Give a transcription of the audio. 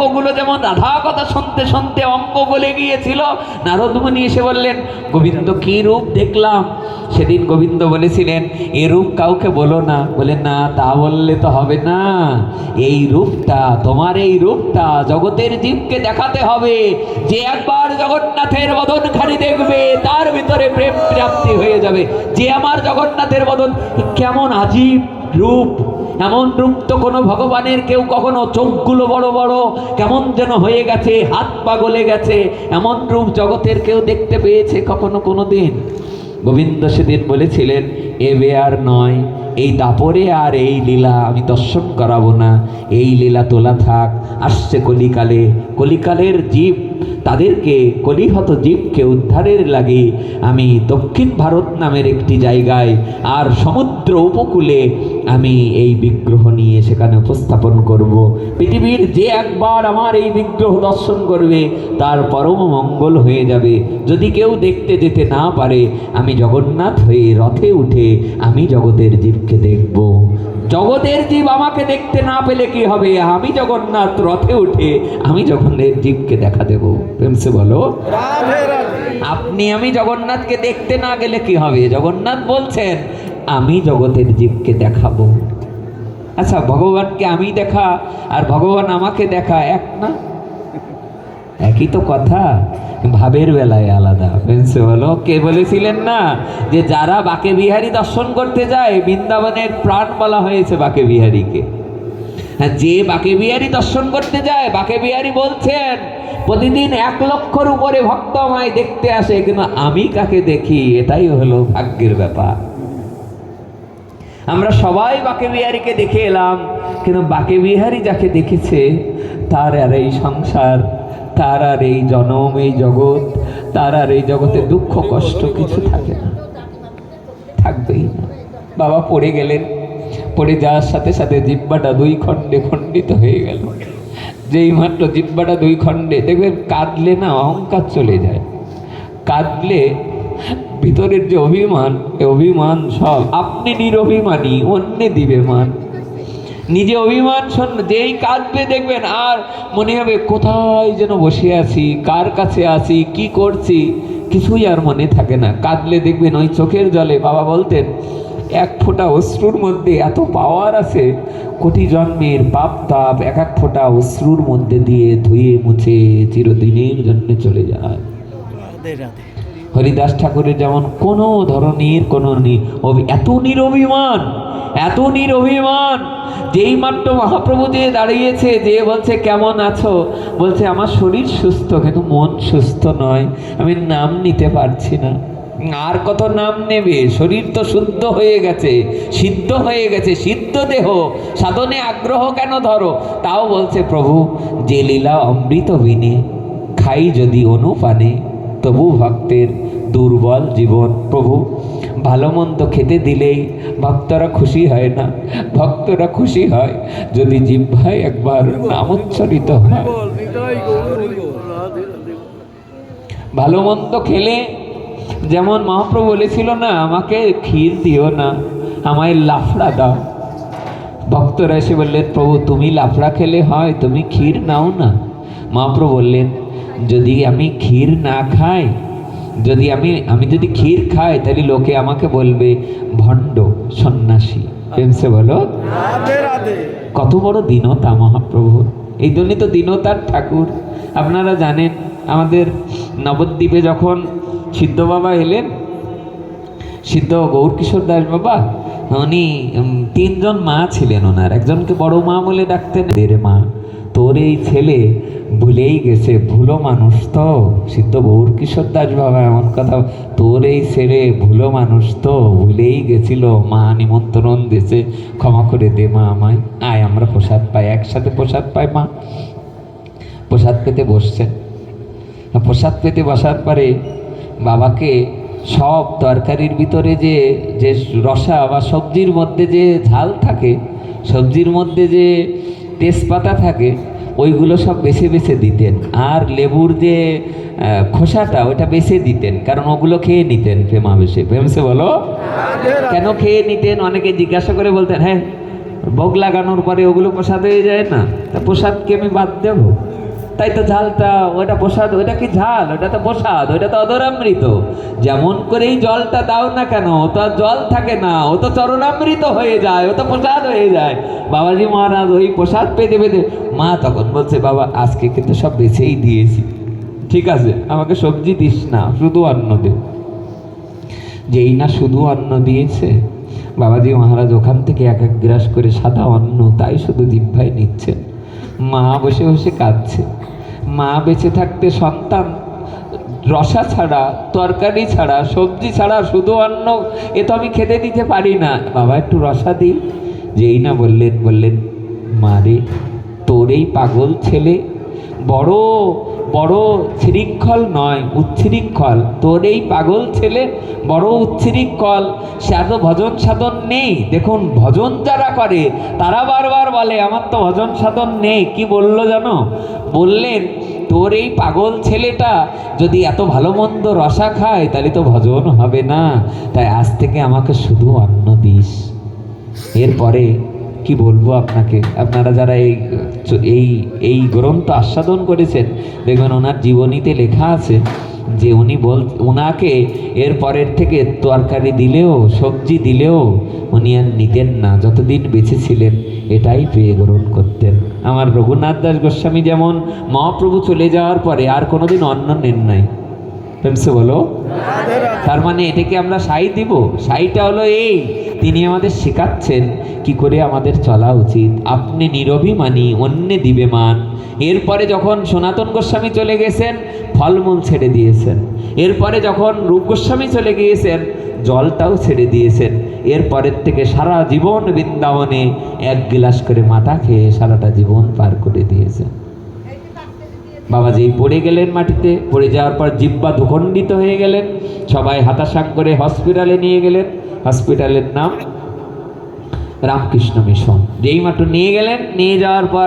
ওগুলো যেমন রাধা কথা শুনতে শুনতে অঙ্ক গলে গিয়েছিল, নারদমুনি এসে বললেন, গোবিন্দ কি রূপ দেখলাম? সেদিন গোবিন্দ বলেছিলেন, এ রূপ কাউকে বলো না। বলে না, তা বললে তো হবে না। এই রূপটা, তোমার এই রূপটা জগতের জীবকে দেখাতে হবে। যে একবার জগন্নাথের বদন বদনখানি দেখবে, তার ভিতরে প্রেম প্রাপ্তি হয়ে যাবে। যে আমার জগন্নাথের বদন কেমন আজীব রূপ! এমন রূপ তো কোনো ভগবানের, কেউ কখনো চোখগুলো বড় বড়, কেমন যেন হয়ে গেছে, হাত পা গলে গেছে, এমন রূপ জগতের কেউ দেখতে পেয়েছে কখনো কোনো দিন গোবিন্দ সেদিন বলেছিলেন এবে আর নয়, এই দাপরে আর এই লীলা আমি দর্শন করাবো না, এই লীলা তোলা থাক, আসছে কলিকালে, কলিকালের জীব তাদেরকে কলিহত জীবকে উদ্ধারের লাগে আমি দক্ষিণ ভারত নামের একটি জায়গায় আর সমুদ্র উপকূলে আমি এই বিগ্রহ নিয়ে সেখানে উপস্থাপন করব। পৃথিবীর যে একবার আমার এই বিগ্রহ দর্শন করবে, তার পরম মঙ্গল হয়ে যাবে যদি কেউ দেখতে যেতে না পারে, আমি জগন্নাথ হয়ে রথে উঠে আমি জগতের জীবকে দেখব জগতের জীব আমাকে দেখতে না পেলে কি হবে? আমি জগন্নাথ রথে উঠে আমি জগন্নাথের জীবকে দেখা দেব। প্রেমসে বলো। আপনি আমি জগন্নাথকে দেখতে না গেলে কি হবে? জগন্নাথ বলছেন আমি জগতের জীবকে দেখাবো। আচ্ছা ভগবানকে আমি দেখা আর ভগবান আমাকে দেখা এক না? একই তো কথা। ভাবের বেলায় আলাদা। পেন্সে বলো কে বলেছিলেন না যে যারা বাকে বিহারী দর্শন করতে যায়, বৃন্দাবনের প্রাণ বলা হয়েছে বাকে বিহারীকে। হ্যাঁ যে বাকে বিহারী দর্শন করতে যায়, বাকে বিহারী বলছেন, প্রতিদিন এক লক্ষর উপরে ভক্ত আমায় দেখতে আসে, কিন্তু আমি কাকে দেখি? এটাই হলো ভাগ্যের ব্যাপার। আমরা সবাই বাকে বিহারীকে দেখে এলাম, কিন্তু বাকে বিহারী যাকে দেখেছে, তার আর এই সংসার তার আর এই জনম, এই জগৎ তার আর এই জগতে দুঃখ, কষ্ট কিছু থাকে না। থাকবেই না। বাবা পড়ে গেলেন, পড়ে যাওয়ার সাথে সাথে জিব্বাটা দুই খণ্ডে খণ্ডিত হয়ে গেল। যেই মাত্র জিব্বাটা দুই খণ্ডে, দেখবেন কাঁদলে না অহংকার চলে যায়। কাঁদলে ভিতরের যে অভিমান অভিমান সব আপনি নিরভিমানী, অন্যে দিবে মান নিজে অভিমান শোন, যেই কাঁদবে দেখবেন, আর মনে হবে, কোথায় যেন বসে আছি? কার কাছে আছি? কি করছি? কিছুই আর মনে থাকে না। কাঁদলে দেখবেন ওই চোখের জলে, বাবা বলতেন, এক ফোঁটা অশ্রুর মধ্যে এত পাওয়ার আছে, কোটি জন্মের পাপ তাপ এক এক ফোঁটা অশ্রুর মধ্যে দিয়ে ধুয়ে মুছে চিরদিনের জন্য চলে যায়। হরিদাস ঠাকুরের যেমন কোনো ধরনের কোনো এত নিরভিমান এত নিরভিমান। যেই মাত্র মহাপ্রভু যে দাঁড়িয়েছে, যে বলছে, কেমন আছো? বলছে, আমার শরীর সুস্থ, কিন্তু মন সুস্থ নয়। আমি নাম নিতে পারছি না। আর কত নাম নেবে? শরীর তো শুদ্ধ হয়ে গেছে, সিদ্ধ হয়ে গেছে, সিদ্ধ দেহ। সাধনে আগ্রহ কেন ধরো? তাও বলছে, প্রভু, যে লীলা অমৃত বিনে, খাই যদি অনুপানে। তবু ভক্তের দুর্বল জীবন। প্রভু ভালো মন্দ খেতে দিলেই ভক্তরা খুশি হয় না। ভক্তরা খুশি হয় যদি জিহ্বায় একবার নামোচ্চারিত হয়। ভালো মন্দ খেলে যেমন মহাপ্রভু বলেছিল না, আমাকে ক্ষীর দিও না, আমায় লাফড়া দাও। ভক্তরা এসে বললেন, প্রভু, তুমি লাফড়া খেলে হয়, তুমি ক্ষীর নাও না। মহাপ্রভু বললেন যদি আমি ক্ষীর না খাই যদি আমি আমি যদি ক্ষীর খাই তাহলে লোকে আমাকে বলবে ভণ্ড সন্ন্যাসী। প্রেমসে বলো কত বড় দীনতা মহাপ্রভুর এই জন্যই তো দীনতার ঠাকুর। আপনারা জানেন আমাদের নবদ্বীপে যখন সিদ্ধ বাবা এলেন সিদ্ধ গৌরকিশোর দাস বাবা উনি তিনজন মা ছিলেন ওনার। একজনকে বড় মা বলে ডাকতেন রে মা তোর এই ছেলে ভুলেই গেছে, ভুলো মানুষ তো। সিদ্ধ গৌর কিশোর দাস বাবা, এমন কথা, তোর এই ছেলে ভুলো মানুষ তো, ভুলেই গেছিল, মা নিমন্ত্রণ দিয়েছে, ক্ষমা করে দে মা আমায়। আয়, আমরা প্রসাদ পাই, একসাথে প্রসাদ পাই মা। প্রসাদ পেতে বসছেন প্রসাদ পেতে বসার পরে বাবাকে সব তরকারির ভিতরে যে যে রসা বা সবজির মধ্যে যে ঝাল থাকে, সবজির মধ্যে যে তেজপাতা থাকে ওইগুলো সব বেছে বেছে দিতেন। আর লেবুর যে খোসাটা ওটা বেছে দিতেন। কারণ ওগুলো খেয়ে নিতেন প্রেমা বেশে প্রেমসে বলো? কেন খেয়ে নিতেন? অনেকে জিজ্ঞাসা করে বলতেন হ্যাঁ ভোগ লাগানোর পরে ওগুলো প্রসাদ হয়ে যায় না? তা প্রসাদকে আমি বাদ দেবো। তাই তো ঝালটা, ওটা প্রসাদ, ওটা কি ঝাল? ওটা তো প্রসাদ, ওটা তো অদরামৃত যেমন করেই জলটা দাও না কেন, ও তো জল থাকে না, ও তো চরণামৃত হয়ে যায়, ও তো প্রসাদ হয়ে যায়। বাবাজি মহারাজ ওই প্রসাদ পেতে পেতে, মা তখন বলছে, বাবা, আজকে কিন্তু সব বেছেই দিয়েছি। ঠিক আছে, আমাকে সবজি দিস না, শুধু অন্ন দে। যেই না শুধু অন্ন দিয়েছে, বাবাজি মহারাজ ওখান থেকে এক এক গ্রাস করে সাদা অন্ন, তাই শুধু জিভ্ভাই নিচ্ছে। মা বসে বসে কাঁদছে। মা বেঁচে থাকতে সন্তান, রসা ছাড়া, তরকারি ছাড়া, সবজি ছাড়া শুধু অন্য এ তো আমি খেতে দিতে পারি না। বাবা, একটু রসা দিই। যেই না বললেন বললেন মারে তোর এই পাগল ছেলে বড় বড় শৃঙ্খল নয়, উচ্ছৃঙ্খল। তোর এই পাগল ছেলে বড় উচ্ছৃঙ্খল, সে এত ভজন সাধন নেই। দেখুন, ভজন যারা করে, তারা বারবার বলে, আমার তো ভজন সাধন নেই। কি বলল জানো? বললেন, তোর এই পাগল ছেলেটা যদি এত ভালো মন্দ রসা খায়, তাহলে তো ভজন হবে না। তাই আজ থেকে আমাকে শুধু অন্ন দিস। এরপরে কি বলব আপনাকে? আপনারা যারা এই এই এই গ্রন্থ আস্বাদন করেছেন। দেখবেন ওনার জীবনীতে লেখা আছে যে উনি বল ওনাকে এর পরের থেকে তরকারি দিলেও, সবজি দিলেও উনি আর নিতেন না। যতদিন বেঁচে ছিলেন, এটাই পেয়ে গ্রহণ করতেন। আমার রঘুনাথ দাস গোস্বামী যেমন মহাপ্রভু চলে যাওয়ার পরে আর কোনোদিন অন্ন নেন নাই। প্রেমসে বলো, তার মানে এটাকে আমরা সাই দিব? সাইটা হলো এই, তিনি আমাদের শেখাচ্ছেন কি করে আমাদের চলা উচিত। আপনি নিরভিমানী, অন্যে দিবে মান এরপরে যখন সনাতন গোস্বামী চলে গেছেন, ফলমূল ছেড়ে দিয়েছেন। এরপরে যখন রূপ গোস্বামী চলে গিয়েছেন, জলটাও ছেড়ে দিয়েছেন। এরপরের থেকে সারা জীবন বৃন্দাবনে এক গিলাস করে মাথা খেয়ে সারাটা জীবন পার করে দিয়েছেন। বাবাজি পড়ে গেলেন মাটিতে, পড়ে যাওয়ার পর জিব্বা দুখণ্ডিত হয়ে গেলেন, সবাই হাতাশাক করে হসপিটালে নিয়ে গেলেন। হসপিটালের নাম রামকৃষ্ণ মিশন। যেই মাত্র নিয়ে গেলেন, নিয়ে যাওয়ার পর